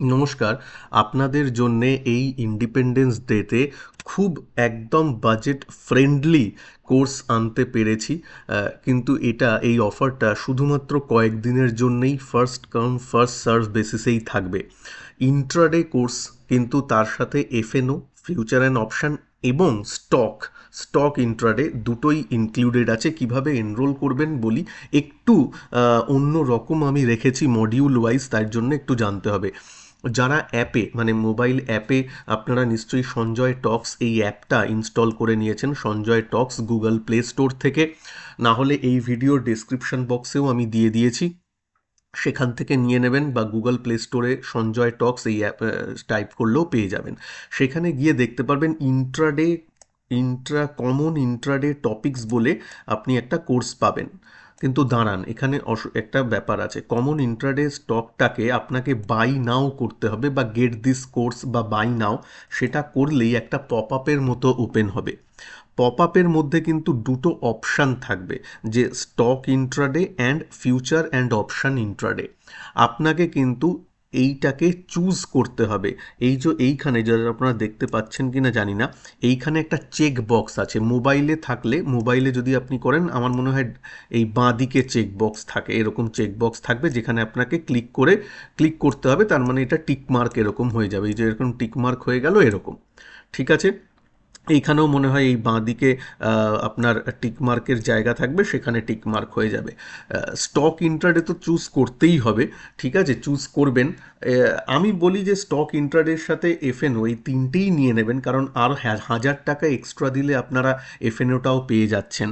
নমস্কার। আপনাদের জন্যে এই ইন্ডিপেন্ডেন্স ডেতে খুব একদম বাজেট ফ্রেন্ডলি কোর্স আনতে পেরেছি। কিন্তু এটা, এই অফারটা শুধুমাত্র কয়েকদিনের জন্যেই ফার্স্ট কাম ফার্স্ট সার্ভ বেসিসেই থাকবে। ইন্ট্রাডে কোর্স কিন্তু তার সাথে F N O future and option এবং স্টক স্টক ইন্ট্রাডে দুটোই ইনক্লুডেড আছে। কীভাবে এনরোল করবেন বলি, একটু অন্য রকম আমি রেখেছি মডিউল ওয়াইজ তার জন্য একটু জানতে হবে। যারা অ্যাপে মানে মোবাইল অ্যাপে আপনারা নিশ্চয়ই সঞ্জয় টক্স এই অ্যাপটা ইনস্টল করে নিয়েছেন, Sanjay Talks Google Play Store থেকে। না হলে এই ভিডিওর ডেসক্রিপশন বক্সেও আমি দিয়ে দিয়েছি। সেখান থেকে নিয়ে নেবেন বা গুগল প্লে স্টোরে সঞ্জয় টক্স এই অ্যাপ টাইপ করলেও পেয়ে যাবেন। সেখানে গিয়ে দেখতে পারবেন intraday, intra common intraday topics বলে আপনি একটা কোর্স পাবেন। কিন্তু দাঁড়ান, এখানে একটা ব্যাপার আছে। কমন ইন্টারডে স্টকটাকে আপনাকে বাই নাও করতে হবে বা গেট দিস কোর্স বা বাই নাও সেটা করলেই একটা পপ আপের মতো ওপেন হবে। পপ আপের মধ্যে কিন্তু দুটো অপশান থাকবে, যে stock intraday and future and option intraday আপনাকে কিন্তু এইটাকে চুজ করতে হবে। এই যে এইখানে যারা আপনারা দেখতে পাচ্ছেন কি না জানি না, এইখানে একটা চেক বক্স আছে। মোবাইলে থাকলে মোবাইলে যদি আপনি করেন, আমার মনে হয় এই বাঁ দিকে চেক বক্স থাকে, এরকম চেক বক্স থাকবে যেখানে আপনাকে ক্লিক করে ক্লিক করতে হবে। তার মানে এটা টিকমার্ক এরকম হয়ে যাবে। এই যে এরকম টিকমার্ক হয়ে গেল, এরকম। ঠিক আছে? এইখানেও মনে হয় এই বাঁ দিকে আপনার টিকমার্কের জায়গা থাকবে, সেখানে টিকমার্ক হয়ে যাবে। স্টক ইন্ট্রাডে তো চুজ করতেই হবে, ঠিক আছে? চুজ করবেন। আমি বলি যে স্টক ইন্ট্রাডের সাথে এফএনও এই তিনটেই নিয়ে নেবেন, কারণ আর হাজার টাকা এক্সট্রা দিলে আপনারা এফএনওটাও পেয়ে যাচ্ছেন।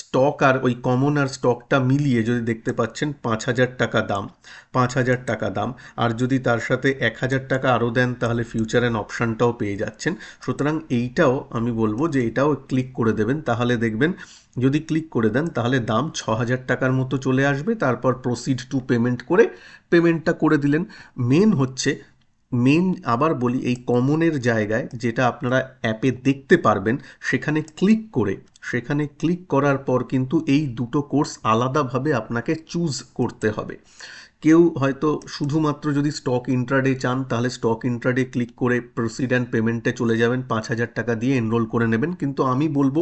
স্টক আর ওই কমন আর স্টকটা মিলিয়ে যদি দেখতে পাচ্ছেন, পাঁচ হাজার টাকা দাম, পাঁচ হাজার টাকা দাম। আর যদি তার সাথে এক হাজার টাকা আরও দেন, তাহলে ফিউচার অ্যান্ড অপশানটাও পেয়ে যাচ্ছেন। সুতরাং এইটাও আমি বলব যে এটাও ক্লিক করে দেবেন, তাহলে দেখবেন যদি ক্লিক করে দেন তাহলে দাম ছ হাজার টাকার মতো চলে আসবে, তারপর প্রসিড টু পেমেন্ট করে পেমেন্টটা করে দিলেন। মেন হচ্ছে মেন আবার বলি এই কমনের জায়গায় যেটা আপনারা অ্যাপে দেখতে পারবেন, সেখানে ক্লিক করে, সেখানে ক্লিক করার পর কিন্তু এই দুটো কোর্স আলাদাভাবে আপনাকে চুজ করতে হবে। কেউ হয়তো শুধুমাত্র যদি স্টক ইন্ট্রাডে চান, তাহলে স্টক ইন্ট্রাডে ক্লিক করে প্রসিড অ্যান্ড পেমেন্টে চলে যাবেন, পাঁচ হাজার টাকা দিয়ে এনরোল করে নেবেন। কিন্তু আমি বলব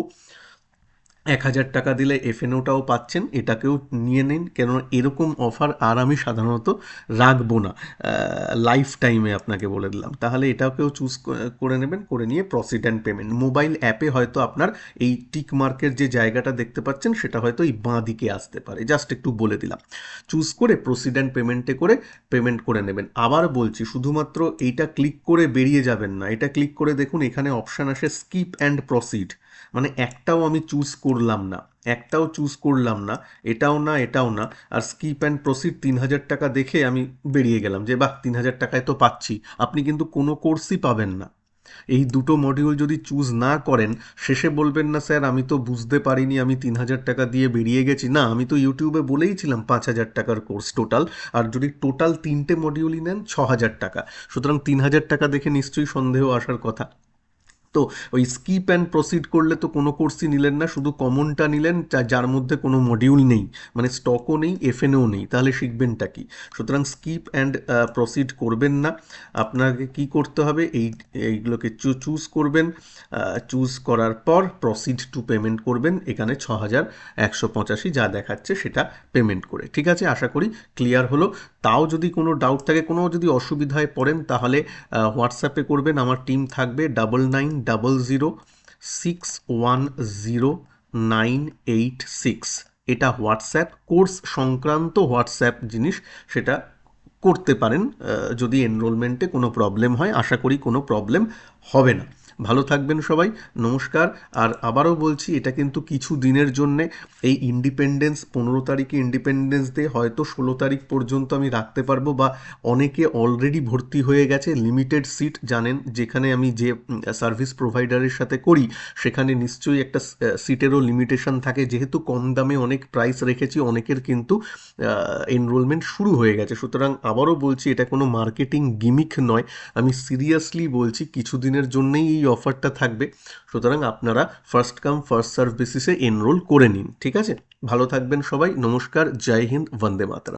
এক হাজার টাকা দিলে এফএনওটাও পাচ্ছেন, এটাকেও নিয়ে নিন। কেন এরকম অফার আর আমি সাধারণত রাখব না। লাইফ টাইমে আপনাকে বলে দিলাম। তাহলে এটাকেও চুজ করে নেবেন, করে নিয়ে প্রসিড অ্যান্ড পেমেন্ট মোবাইল অ্যাপে হয়তো আপনার এই টিক মার্কের যে জায়গাটা দেখতে পাচ্ছেন, সেটা হয়তো এই বাঁ দিকে আসতে পারে। জাস্ট একটু বলে দিলাম। চুজ করে প্রসিড অ্যান্ড পেমেন্টে করে পেমেন্ট করে নেবেন। আবার বলছি, শুধুমাত্র এইটা ক্লিক করে বেরিয়ে যাবেন না। এটা ক্লিক করে দেখুন, এখানে অপশান আসে স্কিপ অ্যান্ড প্রসিড মানে একটাও আমি চুজ করলাম না, একটাও চুজ করলাম না, এটাও না এটাও না, আর স্কিপ অ্যান্ড প্রসিড তিন হাজার টাকা দেখে আমি বেরিয়ে গেলাম যে, বাহ, তিন হাজার টাকায় তো পাচ্ছি, আপনি কিন্তু কোনো কোর্সই পাবেন না। এই দুটো মডিউল যদি চুজ না করেন, শেষে বলবেন, না স্যার, আমি তো বুঝতে পারিনি, আমি তিন হাজার টাকা দিয়ে বেরিয়ে গেছি। না, আমি তো ইউটিউবে বলেইছিলাম পাঁচ হাজার টাকার কোর্স টোটাল আর যদি টোটাল তিনটে মডিউলই নেন, ছ হাজার টাকা। সুতরাং তিন হাজার টাকা দেখে নিশ্চয়ই সন্দেহ আসার কথা। তো ওই স্কিপ অ্যান্ড প্রসিড করলে তো কোনো কোর্সই নিলেন না, শুধু কমনটা নিলেন যার মধ্যে কোনো মডিউল নেই মানে স্টকও নেই এফএনও নেই, তাহলে শিখবেনটা কি? সুতরাং স্কিপ অ্যান্ড প্রসিড করবেন না, আপনাকে কি করতে হবে? এই, এইগুলোকে চুজ করবেন চুজ করার পর প্রসিড টু পেমেন্ট করবেন, এখানে ছ হাজার একশো পঁচাশি যা দেখাচ্ছে সেটা পেমেন্ট করে, ঠিক আছে? আশা করি ক্লিয়ার হলো। তাও যদি কোনো ডাউট থাকে, কোনো যদি অসুবিধায় পড়েন, তাহলে হোয়াটসঅ্যাপে করবেন, আমার টিম থাকবে double nine double zero six one zero nine eight six এটা হোয়াটসঅ্যাপ, কোর্স সংক্রান্ত হোয়াটসঅ্যাপ জিনিস, সেটা করতে পারেন যদি এনরোলমেন্টে কোনো প্রবলেম হয়, আশা করি কোনো প্রবলেম হবে না। ভালো থাকবেন সবাই, নমস্কার। আর আবারও বলছি, এটা কিন্তু কিছু দিনের জন্যে এই ইন্ডিপেন্ডেন্স পনেরো তারিখে ইন্ডিপেন্ডেন্স ডে হয়তো ষোলো তারিখ পর্যন্ত আমি রাখতে পারব বা অনেকে অলরেডি ভর্তি হয়ে গেছে লিমিটেড সিট জানেন, যেখানে আমি যে সার্ভিস প্রোভাইডারের সাথে করি, সেখানে নিশ্চয়ই একটা সিটেরও লিমিটেশন থাকে। যেহেতু কম দামে অনেক প্রাইস রেখেছি, অনেকের কিন্তু এনরোলমেন্ট শুরু হয়ে গেছে। সুতরাং আবারও বলছি, এটা কোনো মার্কেটিং গিমিক নয়। আমি সিরিয়াসলি বলছি, কিছু কিছুদিনের জন্যই এই অফারটা থাকবে। সুতরাং আপনারা ফার্স্ট কাম ফার্স্ট সার্ভ বেসিসে এনরোল করে নিন, ঠিক আছে? ভালো থাকবেন সবাই, নমস্কার, জয় হিন্দ, বন্দে মাতরম।